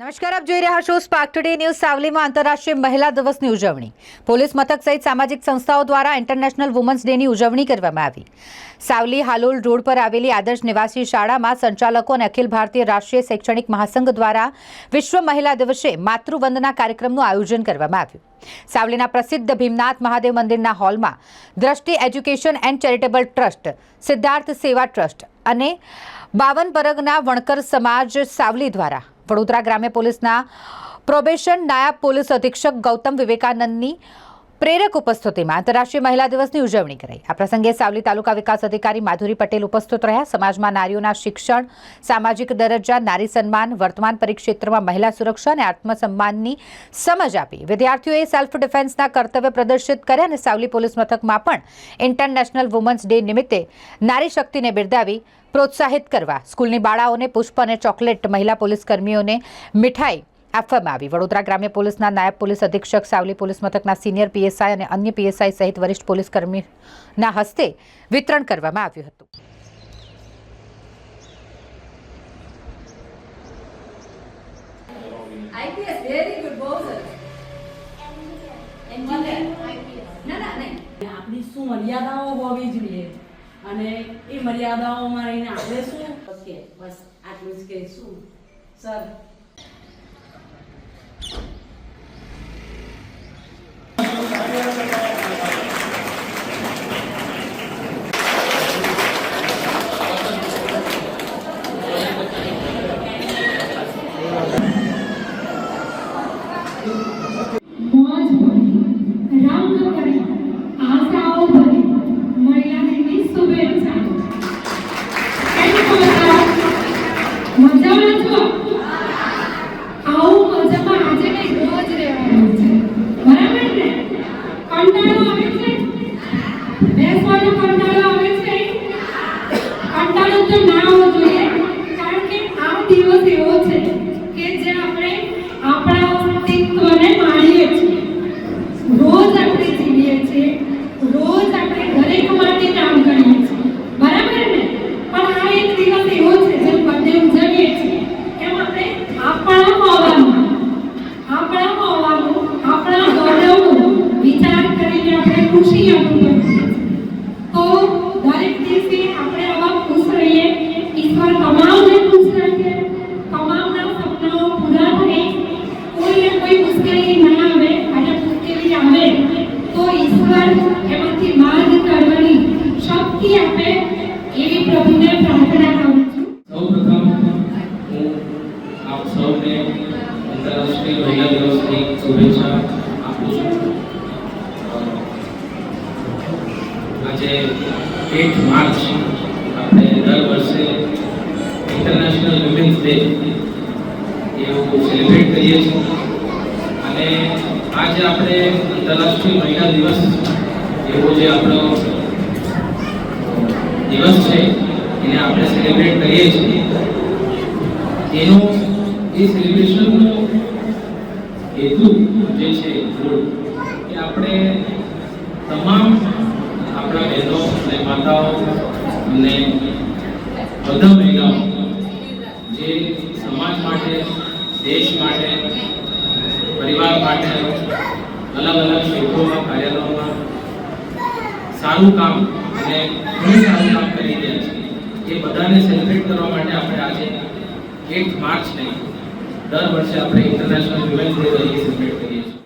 નમસ્કાર, આપ જોઈ રહ્યા છો સ્પાર્ક ટુડે ન્યૂઝ સાવલીમાં આંતરરાષ્ટ્રીય મહિલા દિવસની ઉજવણી. પોલીસ મથક સહિત સામાજિક સંસ્થાઓ દ્વારા ઇન્ટરનેશનલ વુમન્સ ડેની ઉજવણી કરવામાં આવી. સાવલી હાલોલ રોડ પર આવેલી આદર્શ નિવાસી શાળામાં સંચાલકો અને અખિલ ભારતીય રાષ્ટ્રીય શૈક્ષણિક મહાસંઘ દ્વારા વિશ્વ મહિલા દિવસે માતૃવંદના કાર્યક્રમનું આયોજન કરવામાં આવ્યું. સાવલીના પ્રસિદ્ધ ભીમનાથ મહાદેવ મંદિરના હોલમાં Drishti education and charitable trust, Siddharth Seva trust અને બાવન પરગના વણકર સમાજ સાવલી દ્વારા વડોદરા ગ્રામ્ય પોલીસના પ્રોબેશન નાયબ પોલીસ અધિક્ષક ગૌતમ વિવેકાનંદની પ્રેરક ઉપસ્થિતિમાં આંતરરાષ્ટ્રીય મહિલા દિવસની ઉજવણી કરાઈ. આ પ્રસંગે સાવલી તાલુકા વિકાસ અધિકારી માધુરી પટેલ ઉપસ્થિત રહ્યા. સમાજમાં નારીઓના શિક્ષણ, સામાજિક દરજ્જા, નારી સન્માન, વર્તમાન પરિક્ષેત્રમાં મહિલા સુરક્ષા અને આત્મસન્માનની સમજ આપી. વિદ્યાર્થીઓએ સેલ્ફ ડિફેન્સના કર્તવ્ય પ્રદર્શિત કર્યા અને સાવલી પોલીસ મથકમાં પણ ઇન્ટરનેશનલ વુમન્સ ડે નિમિત્તે નારી શક્તિને બિરદાવી પ્રોત્સાહિત કરવા સ્કૂલની બાળાઓને પુષ્પ અને ચોકલેટ મહિલા પોલીસ કર્મીઓને મીઠાઈ આપવામાં આવી. વડોદરા ગ્રામ્ય પોલીસના નાયબ પોલીસ અધિક્ષક સાવલી પોલીસ મથકના સિનિયર પીએસઆઈ અને અન્ય પીએસઆઈ સહિત વરિષ્ઠ પોલીસ કર્મીના હસ્તે વિતરણ કરવામાં આવ્યું હતું. આઈપીએસ વેરી ગુડ બહુ સરસ. એન્જિનિયર ના ના નહીં. આપણી શું મર્યાદાઓ હોવી જોઈએ? અને એ મર્યાદાઓમાં રહીને આપણે શું શકીએ બસ આટલું જ કહીશું. સર મોજ ભરી રંગ ભરી આશાઓ ભરી મહિલા દિનની શુભેચ્છા કેમ છો બધા મજામાં છો આવું મજામાં આજે નહીં રોજ રહેવાનું છે બરાબર ને કંટાળો આવે છે બેસવાનો કંટાળો આવે છે કંટાળો તો ના આવવો જોઈએ કારણ કે આ દિવસ એવો છે કે જે આપણે આપણા અસ્તિત્વને માણીએ છીએ રોજ આપણે જીવીએ છીએ રોજ આપણે દરેક માટે કામ કરીએ છીએ બરાબર ને પણ આ એક દિવસ એવો છે જેમ બધે ઉજવીએ છીએ એમ આપણે આપણા હોવાનું આપણા હોવાનું આપણા ગૌરવનો વિચાર કરીને આપણે ખુશી આપું તો દરેક દિવસે આપણે આવા ખુશ રહીએ. ઈશ્વર તમામને ખુશ રાખે. તમામના સપનાઓ પૂરા થાય. કોઈને કોઈ મુશ્કેલી ના આવે, અને મુશ્કેલી આવે, તો ઈશ્વર એમાંથી માર્ગ કાઢવાની શક્તિ આપે એવી પ્રભુને પ્રાર્થના કરું છું. સૌપ્રથમ હું આપ સૌને આંતરરાષ્ટ્રીય મહિલા દિવસની શુભેચ્છા આજે એટ માર્ચ, આપણે દર વર્ષે ઇન્ટરનેશનલ વિમેન્સ ડે એવું સેલિબ્રેટ કરીએ છીએ. અને આજે આપણે આંતરરાષ્ટ્રીય મહિલા દિવસ એવો જે આપણો દિવસ છે, એને આપણે સેલિબ્રેટ કરીએ છીએ. એનું એ સેલિબ્રેશનનો હેતુ જે છે મૂળ કે આપણે તમામ આપણા બહેનો અને માતાઓ અને બધા મહિલાઓ જે સમાજ માટે, દેશ માટે, પરિવાર માટે અલગ અલગ ક્ષેત્રોમાં કાર્યાલયોમાં સારું કામ અને ઘણું સારું કામ કરી રહ્યા છે. એ બધાને સેલિબ્રેટ કરવા માટે આપણે આજે એક માર્ચને દર વર્ષે આપણે ઇન્ટરનેશનલ વિમેન્સ ડે તરીકે સેલિબ્રેટ કરીએ છીએ.